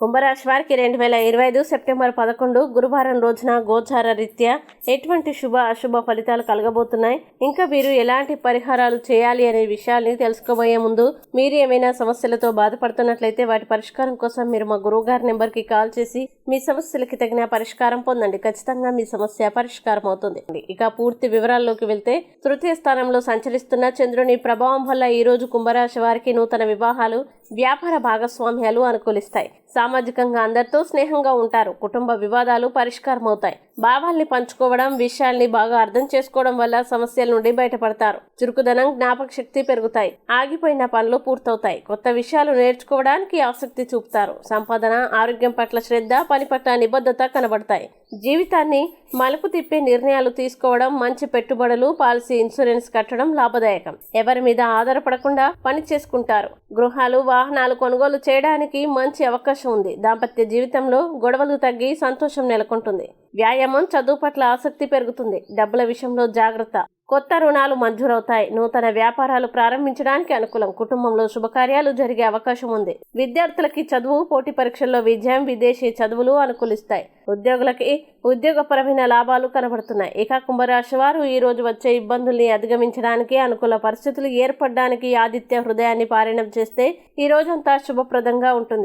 కుంభరాశి వారికి రెండు వేల ఇరవై ఐదు సెప్టెంబర్ పదకొండు గురువారం రోజున గోచార రీత్యా ఎటువంటి శుభ అశుభ ఫలితాలు కలగబోతున్నాయి? ఇంకా మీరు ఎలాంటి పరిహారాలు చేయాలి అనే విషయాల్ని తెలుసుకోబోయే ముందు మీరు ఏమైనా సమస్యలతో బాధపడుతున్నట్లయితే వాటి పరిష్కారం కోసం మీరు మా గురువు గారి నెంబర్కి కాల్ చేసి మీ సమస్యలకి తగిన పరిష్కారం పొందండి. ఖచ్చితంగా మీ సమస్య పరిష్కారం అవుతుంది. ఇక పూర్తి వివరాల్లోకి వెళ్తే తృతీయ స్థానంలో సంచరిస్తున్న చంద్రుని ప్రభావం వల్ల ఈ రోజు కుంభరాశి వారికి నూతన వివాహాలు వ్యాపార భాగస్వామ్యాలు అనుకూలిస్తాయి. సామాజికంగా అందరితో స్నేహంగా ఉంటారు. కుటుంబ వివాదాలు పరిష్కారం అవుతాయి భావాల్ని పంచుకోవడం విషయాల్ని బాగా అర్థం చేసుకోవడం వల్ల సమస్యల నుండి బయటపడతారు. చురుకుదనం జ్ఞాపక శక్తి పెరుగుతాయి. ఆగిపోయిన పనులు పూర్తవుతాయి. కొత్త విషయాలు నేర్చుకోవడానికి ఆసక్తి చూపుతారు. సంపాదన ఆరోగ్యం పట్ల శ్రద్ధ పని పట్ల నిబద్ధత కనబడతాయి. జీవితాన్ని మలుపు తిప్పే నిర్ణయాలు తీసుకోవడం మంచి పెట్టుబడులు పాలసీ ఇన్సూరెన్స్ కట్టడం లాభదాయకం. ఎవరి మీద ఆధారపడకుండా పని చేసుకుంటారు. గృహాలు వాహనాలు కొనుగోలు చేయడానికి మంచి అవకాశం ఉంది. దాంపత్య జీవితంలో గొడవలు తగ్గి సంతోషం నెలకొంటుంది. వ్యాయామం చదువు పట్ల ఆసక్తి పెరుగుతుంది. డబ్బుల విషయంలో జాగ్రత్త. కొత్త రుణాలు మంజూరవుతాయి. నూతన వ్యాపారాలు ప్రారంభించడానికి అనుకూలం. కుటుంబంలో శుభకార్యాలు జరిగే అవకాశం ఉంది. విద్యార్థులకి చదువు పోటీ పరీక్షల్లో విజయం విదేశీ చదువులు అనుకూలిస్తాయి. ఉద్యోగులకి ఉద్యోగపరమైన లాభాలు కనబడుతున్నాయి. ఇక కుంభరాశి వారు ఈ రోజు వచ్చే ఇబ్బందుల్ని అధిగమించడానికి అనుకూల పరిస్థితులు ఏర్పడడానికి ఆదిత్య హృదయాన్ని పారాయణం చేస్తే ఈ రోజంతా శుభప్రదంగా ఉంటుంది.